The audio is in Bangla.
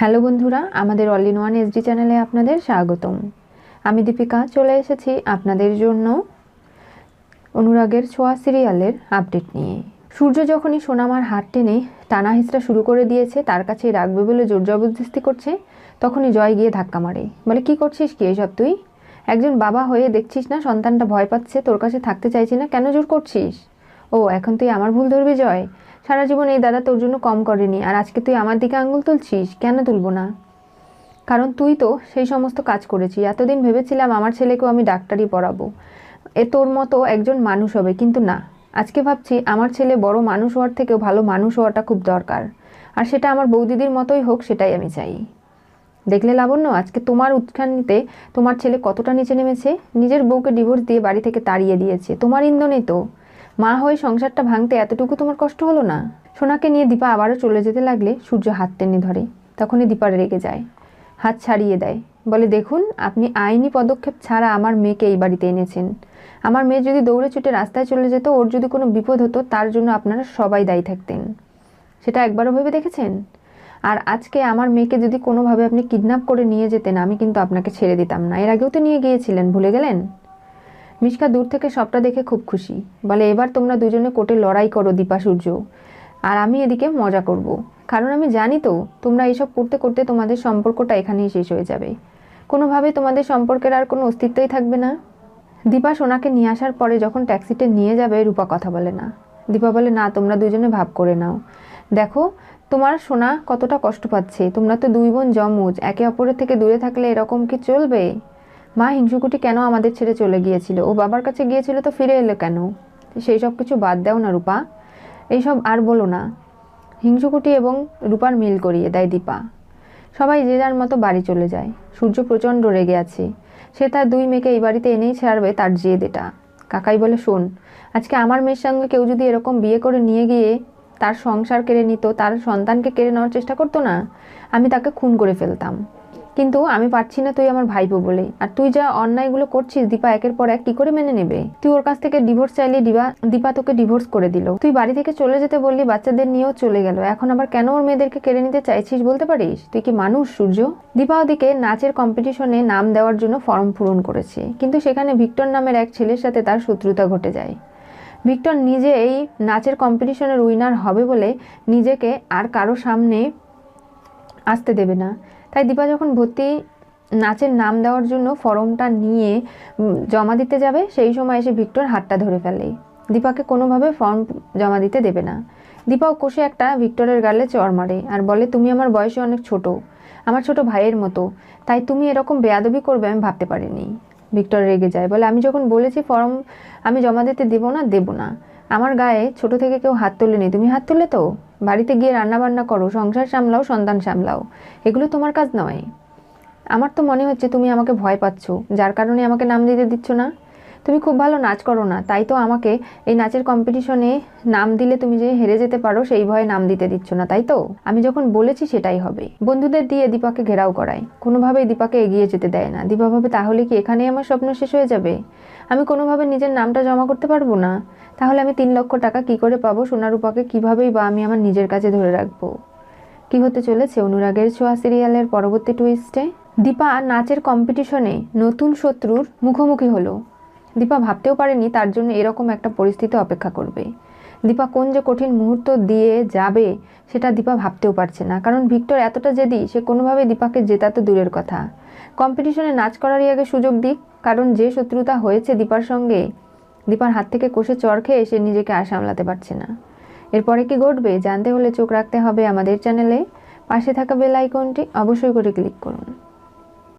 হ্যালো বন্ধুরা, আমাদের অল ইন ওয়ান এসডি চ্যানেলে আপনাদের স্বাগতম। আমি দীপিকা, চলে এসেছি আপনাদের জন্য অনুরাগের ছোঁয়া সিরিয়ালের আপডেট নিয়ে। সূর্য যখনই সোনামার হাত টেনে টানা হিসড়া শুরু করে দিয়েছে, তার কাছেই রাখবে বলে জোর জবরদস্তি করছে, তখনই জয় গিয়ে ধাক্কা মারে। বলে, কি করছিস কি এসব তুই? একজন বাবা হয়ে দেখছিস না, সন্তানটা ভয় পাচ্ছে, তোর কাছে থাকতে চাইছি না, কেন জোর করছিস? ও, এখন তুই আমার ভুল ধরবি, জয়? সারা জীবন এই দাদা তোর জন্য কম করেনি, আর আজকে তুই আমার দিকে আঙুল তুলছিস, কেন তুলবো না? কারণ তুই তো সেই সমস্ত কাজ করেছিস, এতদিন ভেবেছিলাম আমার ছেলেকেও আমি ডাক্তারি পড়াবো। এ তোর মতো একজন মানুষ হবে, কিন্তু না। আজকে ভাবছি আমার ছেলে বড় মানুষ হওয়ার থেকেও ভালো মানুষ হওয়াটা খুব দরকার, আর সেটা আমার বৌদিদির মতোই হোক, সেটাই আমি চাই। দেখলে লাবণ্য, আজকে তোমার উৎখানিতে তোমার ছেলে কতটা নিচে নেমেছে? নিজের বউকে ডিভোর্স দিয়ে বাড়ি থেকে তাড়িয়ে দিয়েছে, তোমার ইন্ধনে তো। মা হয়ে সংসারটা ভাঙতে এতটুকু তোমার কষ্ট হলো না? সোনাকে নিয়ে দীপা আবারও চলে যেতে লাগলে সূর্য হাত টেনে ধরে। তখনই দীপা রেগে যায়। হাত ছাড়িয়ে দেয়। বলে, দেখুন, আপনি আইনি পদক্ষেপ ছাড়া আমার মেয়েকে এই বাড়িতে এনেছেন। আমার মেয়ে যদি দৌড়ে ছুটে রাস্তায় চলে যেত, ওর যদি কোনো বিপদ হতো, তার জন্য আপনারা সবাই দায়ী থাকতেন। সেটা একবারও ভেবে দেখেছেন? আর আজকে আমার মেয়েকে যদি কোনোভাবে আপনি কিডন্যাপ করে নিয়ে যেতেন, আমি কিন্তু আপনাকে ছেড়ে দিতাম না। এর আগেও তো নিয়ে গিয়েছিলেন, ভুলে গেলেন? মিশকা দূর থেকে সবটা দেখে খুব খুশি। বলে, এবার তোমরা দুজনে কোর্টে লড়াই করো দীপা সূর্য। আর আমি এদিকে মজা করব। কারণ আমি জানি তো, তোমরা এইসব করতে করতে তোমাদের সম্পর্কটা এখানেই শেষ হয়ে যাবে। কোনোভাবে তোমাদের সম্পর্কের আর কোনো অস্তিত্বই থাকবে না। দীপা সোনাকে নিয়ে আসার পরে যখন ট্যাক্সিতে নিয়ে যাবে, রূপা কথা বলে না। দীপা বলে, না, তোমরা দুজনে ভাব করে নাও। দেখো, তোমার সোনা কতটা কষ্ট পাচ্ছে। তোমরা তো দুই বোন জমুজ একে অপরের থেকে দূরে থাকলে এরকম কি চলবে? মা হিংসুকুটি কেন আমাদের ছেড়ে চলে গিয়েছিল? ও বাবার কাছে গিয়েছিল তো ফিরে এলো কেন? সেই সব কিছু বাদ দাও না রূপা। এইসব আর বলো না। হিংসুকুটি এবং রূপার মিল করিয়ে দেয় দীপা। সবাই যে যার মতো বাড়ি চলে যায়। সূর্য প্রচণ্ড রেগে আছে। সে তার দুই মেয়েকে এই বাড়িতে এনেই ছাড়বে তার জেদ এটা। কাকাই বলে, শোন, আজকে আমার মেয়ের সঙ্গে কেউ যদি এরকম বিয়ে করে নিয়ে গিয়ে তার সংসার কেড়ে নিত, তার সন্তানকে কেড়ে নেওয়ার চেষ্টা করতো না, আমি তাকে খুন করে ফেলতাম। কিন্তু আমি পারছি না তুই আমার ভাইপো বলে। আর তুই যা অন্যায়গুলো করছিস, দীপা একের পর এক কি করে মেনে নেবে? তুই ওর কাছ থেকে ডিভোর্স চাইলে দিবা দীপা তোকে ডিভোর্স করে দিল। তুই বাড়ি থেকে চলে যেতে বললি, বাচ্চাদের নিয়েও চলে গেল। এখন আবার কেন ওর মেয়েদেরকে কেড়ে নিতে চাইছিস বলতে পারিস? তুই কি মানুষ, সূর্য? দীপা ওদিকে নাচের কম্পিটিশনে নাম দেওয়ার জন্য ফর্ম পূরণ করেছে। কিন্তু সেখানে ভিক্টর নামের এক ছেলের সাথে তার শত্রুতা ঘটে যায়। ভিক্টর নিজে এই নাচের কম্পিটিশনের উইনার হবে বলে নিজেকে আর কারও সামনে আসতে দেবে না। তাই দীপা যখন ভর্তি নাচের নাম দেওয়ার জন্য ফর্মটা নিয়ে জমা দিতে যাবে, সেই সময় এসে ভিক্টর হাতটা ধরে ফেলে। দীপাকে কোনোভাবে ফর্ম জমা দিতে দেবে না। দীপাও কষে একটা ভিক্টরের গালে চর মারে আর বলে, তুমি আমার বয়সে অনেক ছোট। আমার ছোট ভাইয়ের মতো। তাই তুমি এরকম বেয়াদবি করবে আমি ভাবতে পারিনি। ভিক্টর রেগে যায়, বলে, আমি যখন বলেছি ফর্ম আমি জমা দিতে দেবো না দেবো না। আমার গায়ে ছোট থেকে কেউ হাত তোলেনি। তুমি হাত তুলে তো? বাড়িতে গিয়ে রান্না বান্না করো, সংসার সামলাও, সন্তান সামলাও। এগুলো তোমার কাজ নয়। আমার তো মনে হচ্ছে তুমি আমাকে ভয় পাচ্ছ, যার কারণে আমাকে নাম দিতে দিচ্ছ না। তুমি খুব ভালো নাচ করো না, তাই তো আমাকে এই নাচের কম্পিটিশনে নাম দিলে তুমি যে হেরে যেতে পারো, সেই ভয়ে নাম দিতে দিচ্ছ না, তাই তো? আমি যখন বলেছি সেটাই হবে। বন্ধুদের দিয়ে দীপাকে ঘেরাও করায় কোনোভাবেই দীপাকে এগিয়ে যেতে দেয় না। দীপা ভাবে, তাহলে কি এখানেই আমার স্বপ্ন শেষ হয়ে যাবে? আমি কোনোভাবে নিজের নামটা জমা করতে পারব না? তাহলে আমি তিন লক্ষ টাকা কি করে পাবো? সোনারূপাকে কীভাবেই বা আমি আমার নিজের কাছে ধরে রাখব? কি হতে চলেছে? অনুরাগের ছোঁয়া সিরিয়ালের পরবর্তী টুইস্টে দীপা নাচের কম্পিটিশনে নতুন শত্রুর মুখোমুখি হলো। দীপা ভাবতেও পারেনি তার জন্য এরকম একটা পরিস্থিতি অপেক্ষা করবে। দীপা কোন যে কঠিন মুহূর্ত দিয়ে যাবে, সেটা দীপা ভাবতেও পারছে না। কারণ ভিক্টর এতটা জেদি, সে কোনোভাবে দীপাকে জেতা তো দূরের কথা। কম্পিটিশনে নাচ করারই আগে সুযোগ দিক, কারণ যে শত্রুতা হয়েছে দীপার সঙ্গে দীপার হাত থেকে কষে চর খেয়ে সে নিজেকে আর সামলাতে পারছে না। এরপরে কি ঘটবে জানতে হলে চোখ রাখতে হবে আমাদের চ্যানেলে। পাশে থাকা বেল আইকনটি অবশ্যই করে ক্লিক করুন।